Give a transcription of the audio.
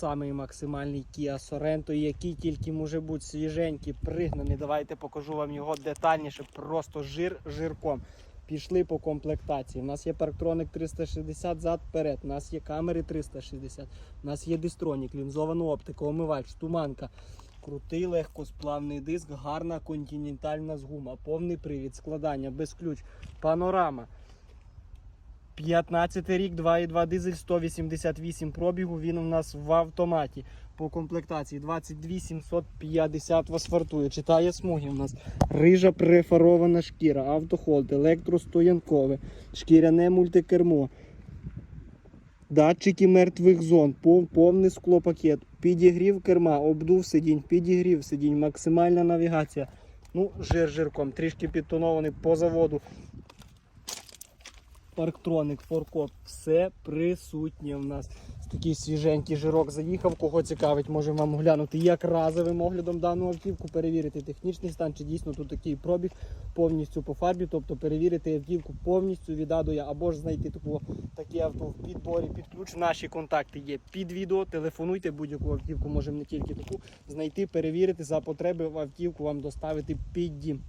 Самий максимальний Kia Sorento, який тільки може бути свіженький, пригнаний. Давайте покажу вам його детальніше. Просто жир жирком. Пішли по комплектації. У нас є парктроник 360 зад вперед. У нас є камери 360. У нас є дистронік, лінзована оптика, омивач, туманка. Крутий легкосплавний диск, гарна континентальна згума, повний привід, складання, без ключ, панорама. 15 рік, 2,2 дизель, 188 пробігу. Він у нас в автоматі. По комплектації 22 750 вас вартує. Читає смуги у нас. Рижа префарована шкіра, автохолд, електростоянкове, шкіряне мультикермо. Датчики мертвих зон, пов- повний склопакет, підігрів керма, обдув сидінь, підігрів сидінь, максимальна навігація. Ну, жир жирком, трішки підтонований по заводу. Парктроник, форкоп, все присутнє в нас. Такий свіженький жирок заїхав. Кого цікавить, можемо вам оглянути як разовим оглядом дану автівку, перевірити технічний стан, чи дійсно тут такий пробіг повністю по фарбі, тобто перевірити автівку повністю від А до Я, або ж знайти таку, таке авто в підборі під ключ. Наші контакти є під відео. Телефонуйте будь-яку автівку, можемо не тільки таку знайти, перевірити за потреби автівку вам доставити під дім.